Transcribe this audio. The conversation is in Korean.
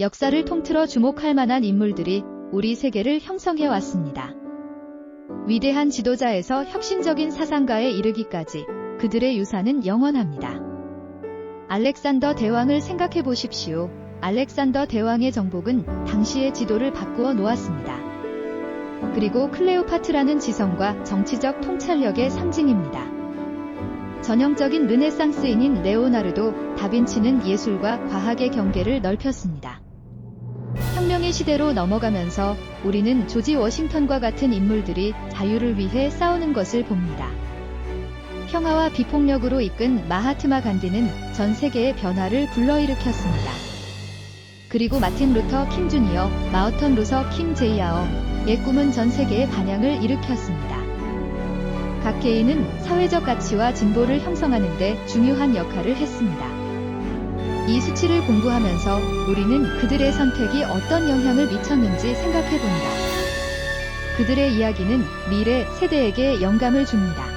역사를 통틀어 주목할 만한 인물들이 우리 세계를 형성해 왔습니다. 위대한 지도자에서 혁신적인 사상가에 이르기까지 그들의 유산은 영원합니다. 알렉산더 대왕을 생각해 보십시오. 알렉산더 대왕의 정복은 당시의 지도를 바꾸어 놓았습니다. 그리고 클레오파트라는 지성과 정치적 통찰력의 상징입니다. 전형적인 르네상스인인 레오나르도, 다빈치는 예술과 과학의 경계를 넓혔습니다. 혁명의 시대로 넘어가면서 우리는 조지 워싱턴과 같은 인물들이 자유를 위해 싸우는 것을 봅니다. 평화와 비폭력으로 이끈 마하트마 간디는 전 세계의 변화를 불러일으켰습니다. 그리고 마틴 루터 킹 주니어, 마우턴 루서 킹 제이아어의 꿈은 전 세계의 반향을 일으켰습니다. 각 개인은 사회적 가치와 진보를 형성하는 데 중요한 역할을 했습니다. 이 수치를 공부하면서 우리는 그들의 선택이 어떤 영향을 미쳤는지 생각해 봅니다. 그들의 이야기는 미래 세대에게 영감을 줍니다.